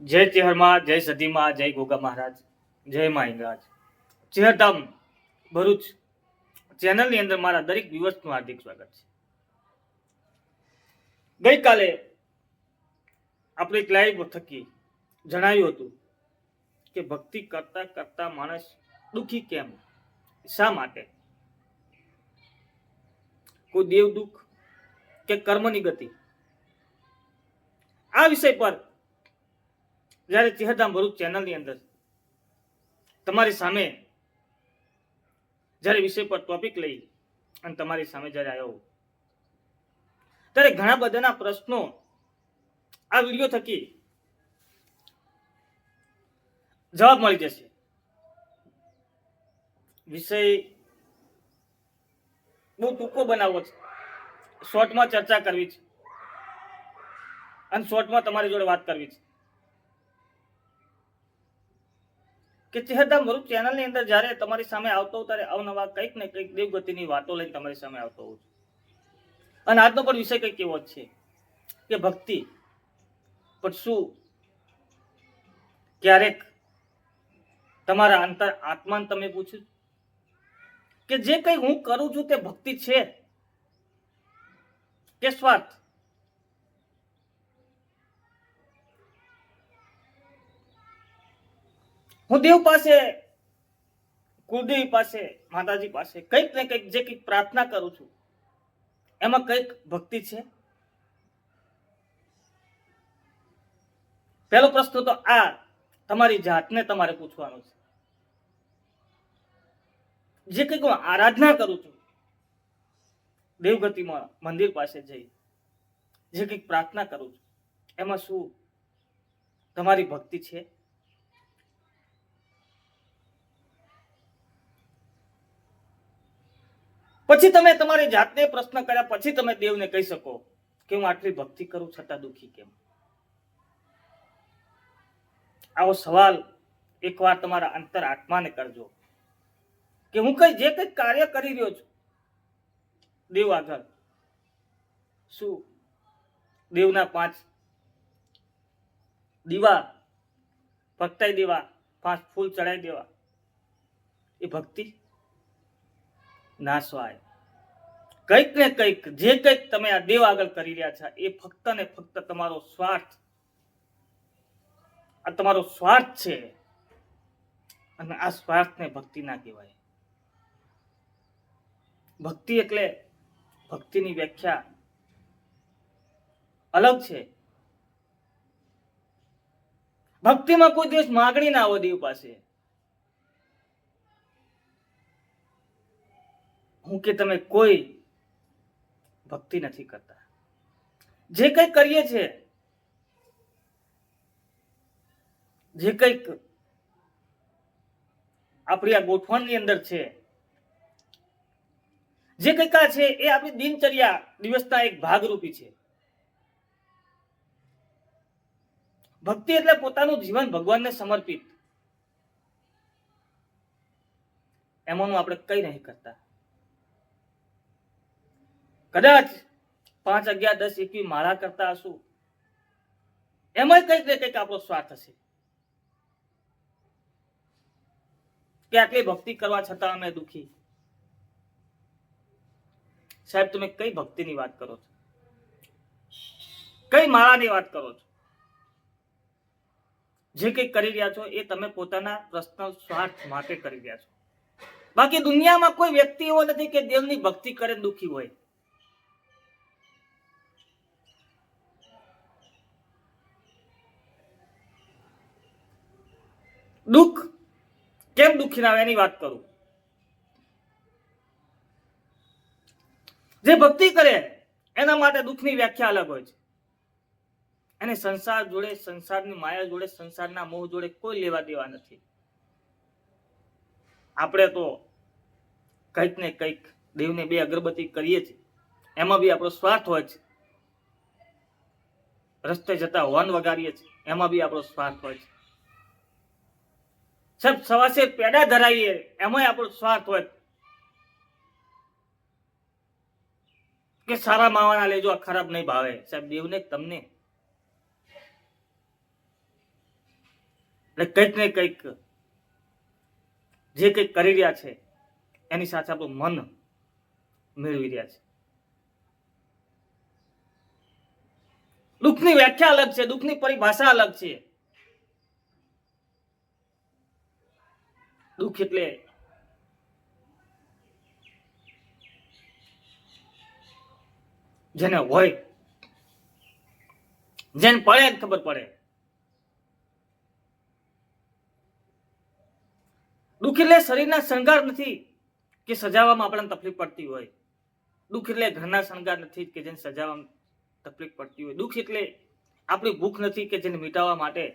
જય ચેહરમાં, જય સદીમાં જય ગોગા મહારાજ, જય મા ચેહરધામ, ભરૂચ ચેનલની અંદર મારા દરેક દિવસનું હાર્દિક સ્વાગત છે. ગઈકાલે આપણે એક લાઈવ થકી જણાવ્યું હતું કે ભક્તિ કરતા કરતા માણસ દુઃખી કેમ? શા માટે? કોઈ દેવ દુઃખ કે કર્મની ગતિ? આ વિષય પર જ્યારે ચેહરધામ ભરૂચ ચેનલની અંદર તમારી સામે જ્યારે વિષય પર ટોપિક લઈ અને તમારી સામે જ્યારે આવ્યો ત્યારે ઘણા બધાના પ્રશ્નો આ વીડિયો થકી જવાબ મળી જશે. વિષય બહુ ટૂંકો બનાવવો છે. શોર્ટમાં ચર્ચા કરવી છે. અને શોર્ટમાં તમારી જોડે વાત કરવી છે. કે ચેહરધામ ભરૂચ ચેનલની અંદર જ્યારે તમારી સામે આવતો ત્યારે અવનવા કંઈક ને કંઈક દેવગતિની વાતો લઈને તમારી સામે આવતો હોઉં છું. અને આજનો પણ વિષય કંઈક એવો જ છે કે ભક્તિ, પણ શું? ક્યારેક તમારા અંતર આત્માને તમે પૂછ્યું? કે જે કંઈ હું કરું છું તે ભક્તિ છે? કે સ્વાર્થ? હું દેવ પાસે, કુળદેવી પાસે, માતાજી પાસે કંઈક ને કંઈક જે કંઈક પ્રાર્થના કરું છું, એમાં કંઈક ભક્તિ છે? પહેલો પ્રશ્ન તો આ, તમારી જાતને તમારે પૂછવાનો છે. જે કંઈક હું આરાધના કરું છું, દેવગતિમાં મંદિર પાસે જઈ, જે કંઈક પ્રાર્થના કરું છું, એમાં શું તમારી ભક્તિ છે? પછી તમે તમારી જાતને પ્રશ્ન કર્યા, પછી તમે દેવને કહી શકો કે હું આટલી ભક્તિ કરું છતાં દુઃખી કેમ? આવો સવાલ એકવાર તમારા અંતર આત્માને કરજો કે હું કઈ જે કઈ કાર્ય કરી રહ્યો છું, દેવ આગળ, શું દેવના પાંચ દીવા, ભક્તાઈ દેવા, પાંચ ફૂલ ચડાઈ દેવા, એ ભક્તિ નાશવાય કંઈક ને કંઈક, જે કંઈક તમે આ દેવ આગળ કરી રહ્યા છો, એ ફક્ત ને ફક્ત તમારો સ્વાર્થ, આ તમારો સ્વાર્થ છે. અને આ સ્વાર્થને ભક્તિ ના કહેવાય. ભક્તિ એટલે ભક્તિની વ્યાખ્યા અલગ છે. ભક્તિમાં કોઈ દિવસ માગણી ના આવે દેવ પાસે. હું કે તમે કોઈ ભક્તિ નથી કરતા. જે કંઈ કરીએ છે જે કંઈક આપણી આ ગોઠવણની અંદર છે, જે કંઈક આ છે એ આપણી દિનચર્યા દિવસના એક ભાગરૂપી છે. ભક્તિ એટલે પોતાનું જીવન ભગવાનને સમર્પિત. એમાંનું આપણે કઈ નહીં કરતા. કદાચ પાંચ અગિયાર દસ એકવી માળા કરતા હશું. એમાં કંઈક ને કંઈક આપણો સ્વાર્થ હશે. કે આટલી ભક્તિ કરવા છતાં અમે દુખી. સાહેબ, તમે કઈ ભક્તિની વાત કરો છો? કઈ માળાની વાત કરો છો? જે કંઈક કરી રહ્યા છો એ તમે પોતાના પર્સનલ સ્વાર્થ માટે કરી રહ્યા છો. બાકી દુનિયામાં કોઈ વ્યક્તિ એવો નથી કે દેવની ભક્તિ કરે દુખી હોય. દુઃખ? કેમ દુઃખી ના આવે એની વાત કરું. જે ભક્તિ કરે, એના માટે દુઃખની વ્યાખ્યા અલગ હોય છે. એને સંસાર જોડે, સંસારની માયા જોડે, સંસારના મોહ જોડે કોઈ લેવા દેવા નથી. આપણે તો કંઈક ને કંઈક દેવને બે અગરબત્તી કરીએ છીએ. એમાં બી આપણો સ્વાર્થ હોય છે. રસ્તે જતા હોર્ન વગાડીએ છીએ. એમાં બી આપણો સ્વાર્થ હોય છે. સાહેબ, સવાસે પેડા ધરાવીએ એમાંય આપણો સ્વાર્થ હોય. કે સારા માવાના લેજો, આ ખરાબ નહીં ભાવે. સાહેબ, દેવને તમને. એટલે કંઈક ને કંઈક જે કંઈક કરી રહ્યા છે, એની સાથે આપણું મન મેળવી રહ્યા છે. દુઃખની વ્યાખ્યા અલગ છે, દુઃખની પરિભાષા અલગ છે. દુઃખ એટલે જેને હોય, જેને પડે જ ખબર પડે. દુઃખ એટલે શરીરના શણગાર નથી કે સજાવવામાં આપણને તકલીફ પડતી હોય. દુઃખ એટલે ઘરના શણગાર નથી કે જેને સજાવવામાં તકલીફ પડતી હોય. દુઃખ એટલે આપણી ભૂખ નથી કે જેને મિટાવવા માટે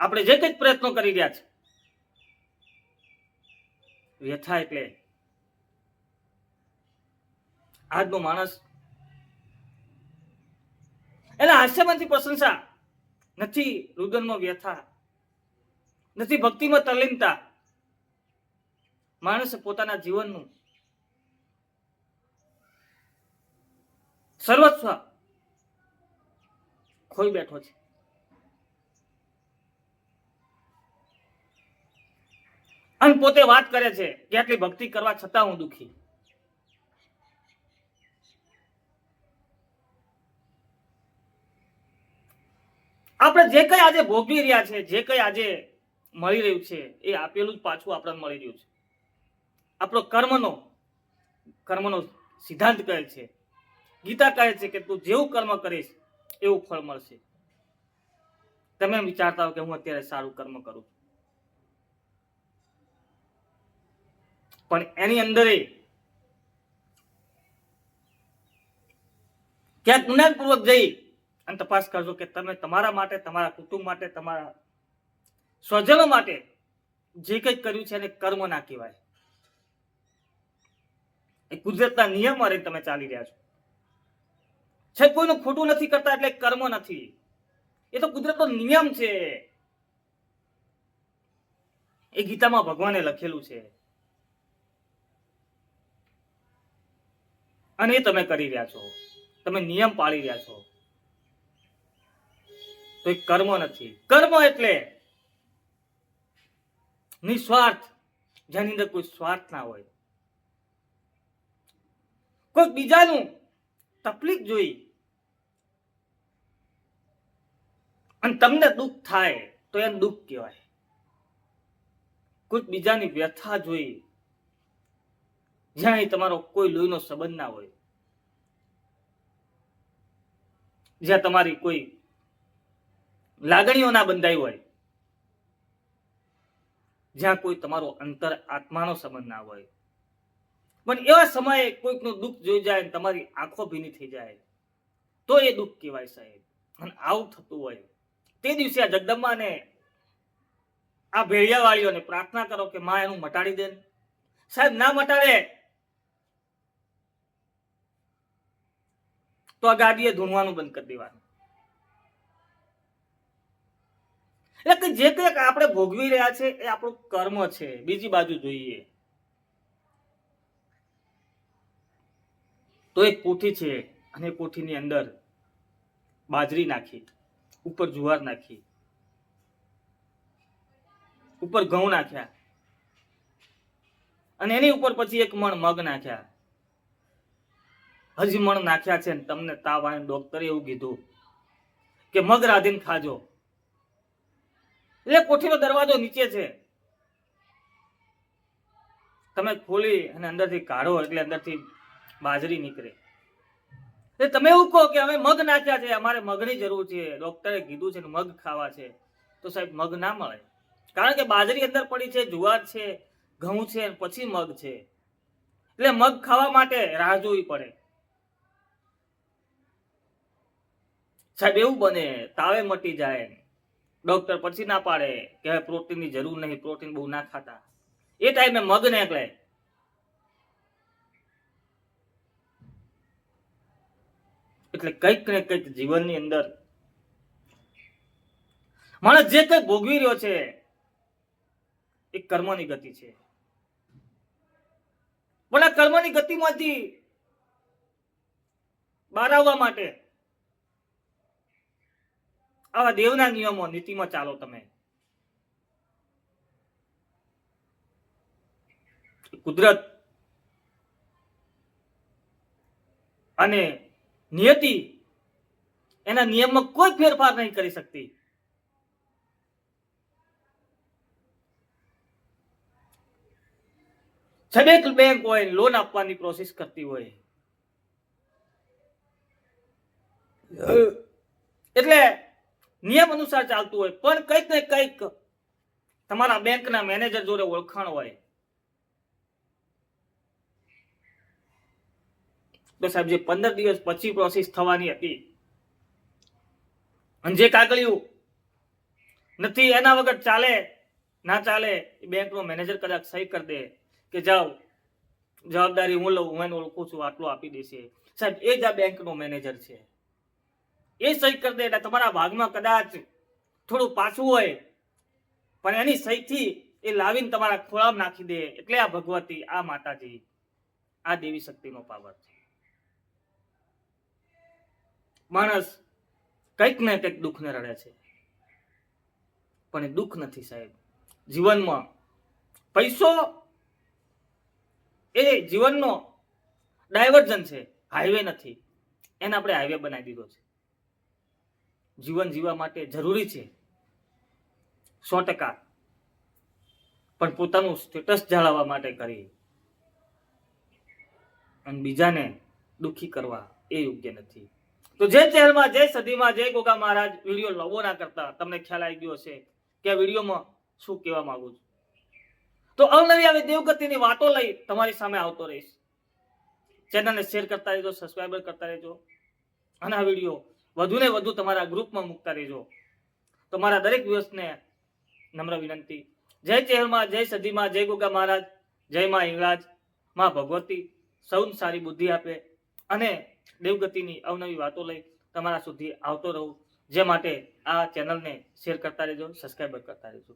આપણે જે કંઈક પ્રયત્નો કરી રહ્યા છે. વ્યથા એટલે આજનો માણસ એના હાસ્યમાંથી પ્રશંસા નથી રુદનમાં વ્યથા નથી, ભક્તિમાં તલ્લીનતા. માણસે પોતાના જીવનનું સર્વસ્વ ખોઈ બેઠો છે. અને પોતે વાત કરે છે કે આટલી ભક્તિ કરવા છતાં હું દુખી. આપણે જે કઈ આજે ભોગવી રહ્યા છે, જે કઈ આજે મળી રહ્યું છે, એ આપેલું જ પાછું આપણને મળી રહ્યું છે. આપણો કર્મનો કર્મનો સિદ્ધાંત કહે છે. ગીતા કહે છે કે તું જેવું કર્મ કરીશ, એવું ફળ મળશે. તમે વિચારતા હો કે હું અત્યારે સારું કર્મ કરું છું. પણ એની અંદર ક્યાંક ઊંડાણપૂર્વક જઈ અને તપાસ કરજો કે તમે તમારા માટે, તમારા કુટુંબ માટે, તમારા સ્વજનો માટે જે કંઈ કર્યું છે એને કર્મ ના કહેવાય. એ કુદરતના નિયમ મારે તમે ચાલી રહ્યા છો. છે, કોઈનું ખોટું નથી કરતા એટલે કર્મ નથી. એ તો કુદરતનો નિયમ છે. એ ગીતામાં ભગવાને લખેલું છે. અને એ તમે કરી રહ્યા છો. તમે નિયમ પાળી રહ્યા છો. તો એ કર્મ નથી. કર્મ એટલે નિસ્વાર્થ, જેની અંદર કોઈ સ્વાર્થ ના હોય. કોઈ બીજાનું તકલીફ જોઈ અને તમને દુઃખ થાય, તો એ દુઃખ કહેવાય. કોઈ બીજાની વ્યથા જોઈ જ્યાં તમારો કોઈ લોહીનો સંબંધ ના હોય. જ્યાં તમારી કોઈ લાગણીઓ ના બંધાઈ હોય. જ્યાં કોઈ તમારો અંતર આત્માનો સંબંધ ના હોય. પણ એવા સમયે કોઈકનું દુઃખ જોઈ જાય તમારી આંખો ભીની થઈ જાય. તો એ દુઃખ કહેવાય સાહેબ. અને આવું થતું હોય. તે દિવસે આ જગદંબાને આ ભેળિયાવાળીઓને પ્રાર્થના કરો કે માં એનું મટાડી દે સાહેબ, ના મટાડે તો આ ગાડીએ ધૂણવાનું બંધ કરી દેવાનું. એટલે કે જે કંઈક આપણે ભોગવી રહ્યા છે એ આપણું કર્મ છે. બીજી બાજુ જોઈએ. તો એક કોઠી છે અને કોઠીની અંદર બાજરી નાખી, ઉપર જુવાર નાખી, ઉપર ઘઉં નાખ્યા અને એની ઉપર પછી એક મણ મગ નાખ્યા. હજી મણ નાખ્યા છે ને તમને તાવ આવે ડોક્ટરે એવું કીધું કે મગ રાંધીને ખાજો. એટલે કોઠીનો દરવાજો નીચે છે. તમે ખોલી અને અંદરથી કાઢો એટલે અંદરથી બાજરી નીકળે. એટલે તમે એવું કહો કે અમે મગ નાખ્યા છે, અમારે મગની જરૂર છે. ડોક્ટરે કીધું છે મગ ખાવા છે. તો સાહેબ મગ ના મળે. કારણ કે બાજરી અંદર પડી છે, જુવાર છે, ઘઉં છે પછી મગ છે. એટલે મગ ખાવા માટે રાહ જોવી પડે. સાહેબ, એવું બને, તાવે મટી જાય ડોક્ટર પછી ના પાડે કે હવે પ્રોટીનની જરૂર નહીં, પ્રોટીન બહુ ના ખાતા. એ ટાઈમે મગ નીકળે. એટલે કંઈક ને કંઈક જીવનની અંદર માણસ જે કંઈક ભોગવી રહ્યો છે, એ કર્મની ગતિ છે. પણ આ કર્મની ગતિમાંથી બહાર આવવા માટે આવા દેવના નિયમો નીતિમાં ચાલો તમે. કુદરત અને નિયતિ એના નિયમમાં કોઈ ફેરફાર નહીં કરી શકતી. છેક બેંક હોય લોન આપવાની પ્રોસેસ કરતી હોય. એટલે નિયમ અનુસાર ચાલતું હોય, પણ કંઈક ને કંઈક તમારા બેંકના મેનેજર જોડે ઓળખાણ હોય. તો સાહેબ, જે પંદર દિવસ પછી પ્રોસેસ થવાની હતી, અને જે કાગળિયું નથી, એના વગર ચાલે, ના ચાલે બેંકનો મેનેજર કદાચ સહી કરી દે કે જાઓ, જવાબદારી હું લઉં, હું એને ઓળખું છું, આટલું આપી દેશે. સાહેબ, એ જ આ બેંકનો મેનેજર છે. એ સહી કરી દે એટલે તમારા ભાગમાં કદાચ થોડું પાછું હોય, પણ એની સહીથી એ લાવીને તમારા ખોળામાં નાખી દે. એટલે આ ભગવતી, આ માતાજી, આ દેવી શક્તિનો પાવર છે. માણસ કંઈક ને કંઈક દુઃખને રડે છે. પણ એ દુઃખ નથી સાહેબ. જીવનમાં પૈસો એ જીવનનો ડાયવર્ઝન છે. હાઈવે નથી. એને આપણે હાઈવે બનાવી દીધો છે. જીવન જીવવા માટે જરૂરી છે. સો ટકા. પણ પોતાનું સ્ટેટસ જાળવવા માટે કરી. અને બીજાને દુઃખી કરવા એ યોગ્ય નથી. તો જે ચહેરમાં જે સદીમાં જે ગોગા મહારાજ. વીડિયો લવો ના કરતા તમને ખ્યાલ આવી ગયો હશે કે આ વિડીયોમાં શું કહેવા માંગુ છું. તો અવનવી આવી દેવગતિની વાતો લઈ તમારી સામે આવતો રહીશ. ચેનલને શેર કરતા રહેજો સબસ્ક્રાઈબર કરતા રહેજો. અને આ વીડિયો વધુ ને વધુ તમારા ગ્રુપમાં મૂકતા રહેજો. તમારા દરેક દિવસને નમ્ર વિનંતી. જય ચહેરમાં જય સદીમાં જય ગોગા મહારાજ, જય માં હિંગળાજ, માં ભગવતી. સૌને સારી બુદ્ધિ આપે અને દેવગતિની અવનવી વાતો લઈ તમારા સુધી આવતો રહું. જે માટે આ ચેનલને શેર કરતા રહેજો સબસ્ક્રાઈબ કરતા રહેજો.